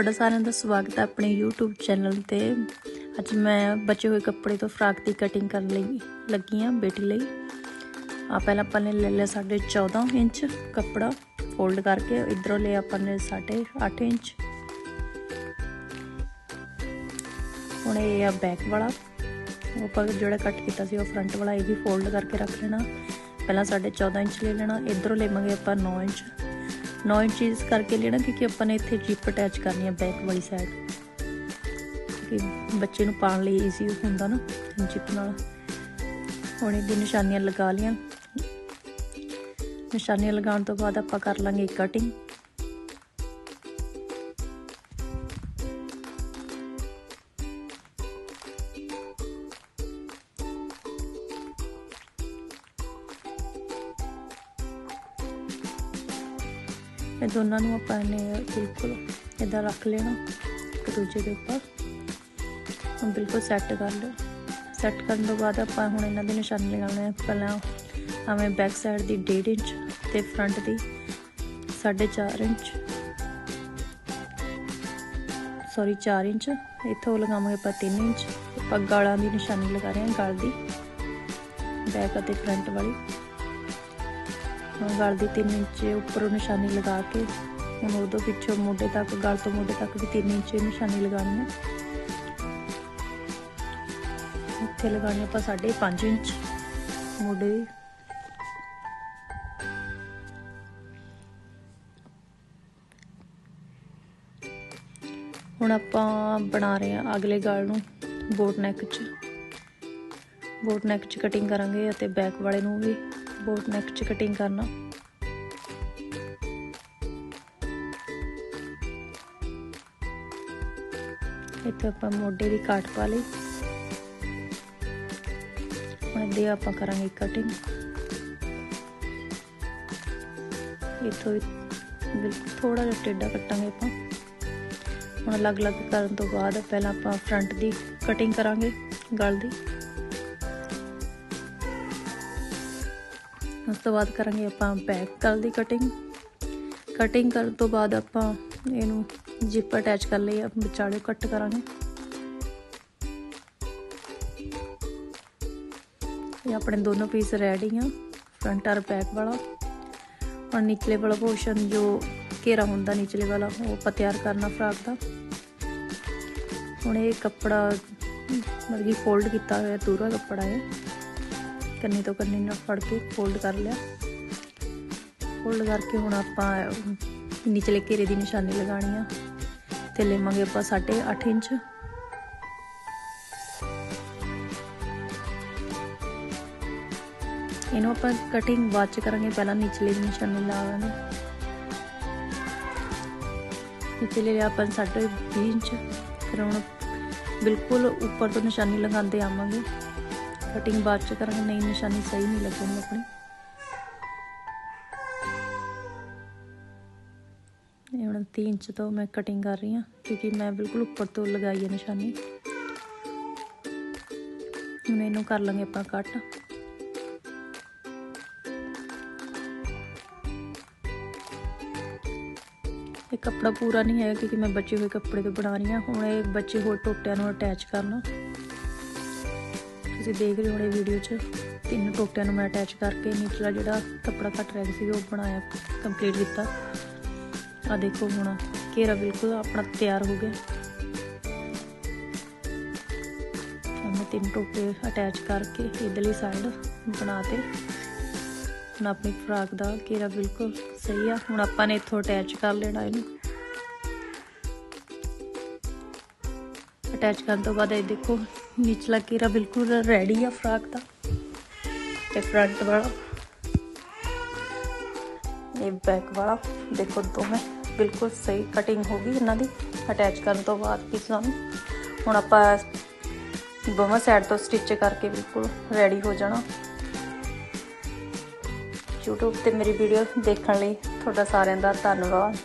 ਤੁਹਾਡਾ ਸਾਰਿਆਂ ਦਾ ਸਵਾਗਤ ਹੈ ਆਪਣੇ YouTube ਚੈਨਲ ਤੇ। ਅੱਜ ਮੈਂ ਬਚੇ ਹੋਏ ਕੱਪੜੇ ਤੋਂ ਫਰਾਕ ਦੀ ਕਟਿੰਗ ਕਰਨ ਲਈ ਲੱਗੀ ਹਾਂ ਬੇਟੀ ਲਈ। ਆ ਪਹਿਲਾਂ ਆਪਾਂ ਨੇ ਲੈ ਲਿਆ ਸਾਡੇ 14 ਇੰਚ ਕੱਪੜਾ। ਫੋਲਡ ਕਰਕੇ ਇਧਰੋਂ ਲਿਆ ਆਪਾਂ ਨੇ ਸਾਡੇ 8 ਇੰਚ। ਹੁਣ ਇਹ ਆ ਬੈਕ ਵਾਲਾ। ਉਹ ਆਪਾਂ ਜਿਹੜਾ ਕੱਟ ਕੀਤਾ ਸੀ ਉਹ ਫਰੰਟ ਵਾਲਾ, ਇਹ ਵੀ ਫੋਲਡ ਕਰਕੇ ਰੱਖ ਲੈਣਾ। ਪਹਿਲਾਂ ਸਾਡੇ 14 ਇੰਚ ਲੈ ਲੈਣਾ, ਇਧਰੋਂ ਲੈਵਾਂਗੇ ਆਪਾਂ 9 ਇੰਚ। 9 ਇੰਚ ਕਰਕੇ ਲੈਣਾ, ਕਿਉਂਕਿ ਆਪਾਂ ਨੇ ਇੱਥੇ ਜਿਪ ਅਟੈਚ ਕਰਨੀ ਹੈ ਬੈਕ ਵਾਲੀ ਸਾਈਡ ਕਿ ਬੱਚੇ ਨੂੰ ਪਾਉਣ ਲਈ ਈਜ਼ੀ ਹੁੰਦਾ ਨਾ ਜਿਪ ਨਾਲ। ਹੁਣ ਇਹਦੀ ਨਿਸ਼ਾਨੀਆਂ ਲਗਾ ਲੀਆਂ ਨਿਸ਼ਾਨੀਆਂ ਲਗਾਉਣ ਤੋਂ ਬਾਅਦ ਆਪਾਂ ਕਰ ਲਾਂਗੇ ਕਟਿੰਗ ਇਹ ਦੋਨਾਂ ਨੂੰ ਆਪਾਂ ਨੇ ਬਿਲਕੁਲ ਇਦਾਂ ਰੱਖ ਲੈਣਾ, ਇੱਕ ਦੂਜੇ ਦੇ ਉੱਪਰ। ਹੁਣ ਬਿਲਕੁਲ ਸੈੱਟ ਕਰ ਲਓ। ਸੈੱਟ ਕਰਨ ਤੋਂ ਬਾਅਦ ਆਪਾਂ ਹੁਣ ਇਹਨਾਂ ਦੇ ਨਿਸ਼ਾਨੇ ਲਗਾਉਣੇ ਆ। ਪਹਿਲਾਂ ਆਵੇਂ ਬੈਕ ਸਾਈਡ ਦੀ 1.5 ਇੰਚ ਤੇ ਫਰੰਟ ਦੀ 4.5 ਇੰਚ। Sorry 4 inch. ਇੱਥੋਂ ਲਗਾਵਾਂਗੇ ਆਪਾਂ 3 ਇੰਚ। ਆਪਾਂ ਗਾਲਾਂ ਦੀ ਨਿਸ਼ਾਨੀ ਲਗਾ ਰਹੇ ਹਾਂ, ਗਲ ਦੀ। ਬੈਕ ਅਤੇ ਫਰੰਟ ਵਾਲੀ। ਗਲ ਦੀ 3 ਇੰਚ ਉੱਪਰੋਂ ਨਿਸ਼ਾਨੀ ਲਗਾ ਕੇ, ਹੁਣ ਉਦੋਂ ਪਿੱਛੋਂ ਮੋਢੇ ਤੱਕ, ਗਲ ਤੋਂ ਮੋਢੇ ਤੱਕ ਵੀ 3 ਇੰਚ ਨਿਸ਼ਾਨੀ ਲਗਾਉਣੀ ਹੈ ਇੱਥੇ ਲਗਾਉਣੀ ਆਪਾਂ 5.5 ਇੰਚ ਮੋਢੇ ਦੀ। ਹੁਣ ਆਪਾਂ ਬਣਾ ਰਹੇ ਹਾਂ ਅਗਲੇ ਗਲ ਨੂੰ ਬੋਟ ਨੈਕ 'ਚ। ਬੋਟ ਨੈਕ 'ਚ ਕਟਿੰਗ ਕਰਾਂਗੇ ਅਤੇ ਬੈਕ ਵਾਲੇ ਨੂੰ ਵੀ। ਬੋਟ ਨੈਕ 'ਚ ਕਟਿੰਗ ਕਰਨਾ। ਇੱਥੇ ਆਪਾਂ ਮੋਢੇ ਦੀ ਕਾਟ ਪਾ ਲਈ। ਹੁਣ ਦੇ ਆਪਾਂ ਕਰਾਂਗੇ ਕਟਿੰਗ ਇੱਥੋਂ ਬਿਲਕੁਲ ਥੋੜਾ ਜਿਹਾ ਟੇਢਾ ਕੱਟਾਂਗੇ ਆਪਾਂ। ਹੁਣ ਅਲੱਗ-ਅਲੱਗ ਕਰਨ ਤੋਂ ਬਾਅਦ ਪਹਿਲਾਂ ਆਪਾਂ ਫਰੰਟ ਦੀ ਕਟਿੰਗ ਕਰਾਂਗੇ ਗਲ ਦੀ। ਉਸ ਤੋਂ ਬਾਅਦ ਕਰਾਂਗੇ ਆਪਾਂ ਬੈਕ ਗਲ ਦੀ ਕਟਿੰਗ ਕਟਿੰਗ ਕਰਨ ਤੋਂ ਬਾਅਦ ਆਪਾਂ ਇਹਨੂੰ ਜਿਪ ਅਟੈਚ ਕਰ ਲਈ ਵਿਚਾਲੇ ਕੱਟ ਕਰਾਂਗੇ। ਇਹ ਆਪਣੇ ਦੋਨੋਂ ਪੀਸ ਰੈਡੀ ਆ ਫਰੰਟ ਔਰ ਬੈਕ ਵਾਲਾ। ਔਰ ਨਿਚਲੇ ਵਾਲਾ ਪੋਰਸ਼ਨ ਜੋ ਘੇਰਾ ਹੁੰਦਾ ਨਿਚਲੇ ਵਾਲਾ, ਉਹ ਆਪਾਂ ਤਿਆਰ ਕਰਨਾ ਫਰਾਕ ਦਾ। ਹੁਣ ਇਹ ਕੱਪੜਾ ਮਤਲਬ ਕਿ ਫੋਲਡ ਕੀਤਾ ਹੋਇਆ ਦੂਰਾ ਕੱਪੜਾ ਹੈ ਕੰਨੀ ਤੋਂ ਕੰਨੀ ਨਾਲ ਫੜ ਕੇ ਫੋਲਡ ਕਰ ਲਿਆ। ਫੋਲਡ ਕਰਕੇ ਹੁਣ ਆਪਾਂ ਨਿਚਲੇ ਘੇਰੇ ਦੀ ਨਿਸ਼ਾਨੀ ਲਗਾਣੀ ਆ। ਤੇ ਲੈਵਾਂਗੇ ਆਪਾਂ 8.5 ਇੰਚ। ਇਹਨੂੰ ਆਪਾਂ ਕਟਿੰਗ ਬਾਅਦ ਚ ਕਰਾਂਗੇ, ਪਹਿਲਾਂ ਨਿਚਲੇ ਦੀ ਨਿਸ਼ਾਨੀ ਲਾਵਾਂਗੇ ਨਿਚਲੇ ਲਿਆ ਆਪਾਂ 20 ਇੰਚ। ਫਿਰ ਹੁਣ ਬਿਲਕੁਲ ਉੱਪਰ ਤੋਂ ਨਿਸ਼ਾਨੀ ਲਗਾਉਂਦੇ ਆਵਾਂਗੇ। ਕਟਿੰਗ ਬਾਅਦ ਚ ਕਰਾਂਗੇ। ਨਹੀਂ, ਨਿਸ਼ਾਨੀ ਸਹੀ ਨਹੀਂ ਲੱਗਣੀ ਆਪਣੀ। ਇਹ ਹੁਣ 3 ਇੰਚ ਤੋਂ ਮੈਂ ਕਟਿੰਗ ਕਰ ਰਹੀ ਹਾਂ, ਕਿਉਂਕਿ ਮੈਂ ਬਿਲਕੁਲ ਉੱਪਰ ਤੋਂ ਲਗਾਈ ਹੈ ਨਿਸ਼ਾਨੀ। ਹੁਣ ਇਹਨੂੰ ਕਰ ਲਾਂਗੇ ਆਪਾਂ ਕੱਟ ਇਹ ਕੱਪੜਾ ਪੂਰਾ ਨਹੀਂ ਹੈਗਾ, ਕਿਉਂਕਿ ਮੈਂ ਬਚੇ ਹੋਏ ਕੱਪੜੇ ਤੋਂ ਬਣਾ ਰਹੀ ਹਾਂ। ਹੁਣ ਇਹ ਬਚੇ ਹੋਏ ਟੋਟਿਆਂ ਨੂੰ ਅਟੈਚ ਕਰਨਾ। ਤੁਸੀਂ ਦੇਖ ਰਹੇ ਹੋਣੇ ਵੀਡੀਓ 'ਚ ਤਿੰਨ ਟੋਟਿਆਂ ਨੂੰ ਮੈਂ ਅਟੈਚ ਕਰਕੇ ਨੀਚਲਾ ਜਿਹੜਾ ਕੱਪੜਾ ਕੱਟ ਰਿਹਾ ਸੀ, ਉਹ ਬਣਾਇਆ ਕੰਪਲੀਟ ਕੀਤਾ। ਆ ਦੇਖੋ ਹੁਣ ਘੇਰਾ ਬਿਲਕੁਲ ਆਪਣਾ ਤਿਆਰ ਹੋ ਗਿਆ। ਮੈਂ ਤਿੰਨ ਟੋਟੇ ਅਟੈਚ ਕਰਕੇ ਇਧਰਲੀ ਸਾਈਡ ਬਣਾਤੇ। ਹੁਣ ਆਪਣੀ ਫਰਾਕ ਦਾ ਘੇਰਾ ਬਿਲਕੁਲ ਸਹੀ ਆ। ਹੁਣ ਆਪਾਂ ਨੇ ਇੱਥੋਂ ਅਟੈਚ ਕਰ ਲੈਣਾ ਇਹਨੂੰ। ਅਟੈਚ ਕਰਨ ਤੋਂ ਬਾਅਦ ਇਹ ਦੇਖੋ, ਨਿਚਲਾ ਘੇਰਾ ਬਿਲਕੁਲ ਰੈਡੀ ਆ ਫਰਾਕ ਦਾ। ਤੇ ਫਰੰਟ ਵਾਲਾ। ਇਹ ਬੈਕ ਵਾਲਾ। ਦੇਖੋ ਦੋਵੇਂ ਬਿਲਕੁਲ ਸਹੀ ਕਟਿੰਗ ਹੋ ਗਈ ਇਹਨਾਂ ਦੀ। ਅਟੈਚ ਕਰਨ ਤੋਂ ਬਾਅਦ ਪੀਸਾਂ ਨੂੰ। ਹੁਣ ਆਪਾਂ ਦੋਵਾਂ ਸਾਈਡ ਤੋਂ ਸਟਿਚ ਕਰਕੇ ਬਿਲਕੁਲ ਰੈਡੀ ਹੋ ਜਾਣਾ। YouTube ਤੇ ਮੇਰੀ ਵੀਡੀਓ ਦੇਖਣ ਲਈ ਤੁਹਾਡਾ ਸਾਰਿਆਂ ਦਾ ਧੰਨਵਾਦ।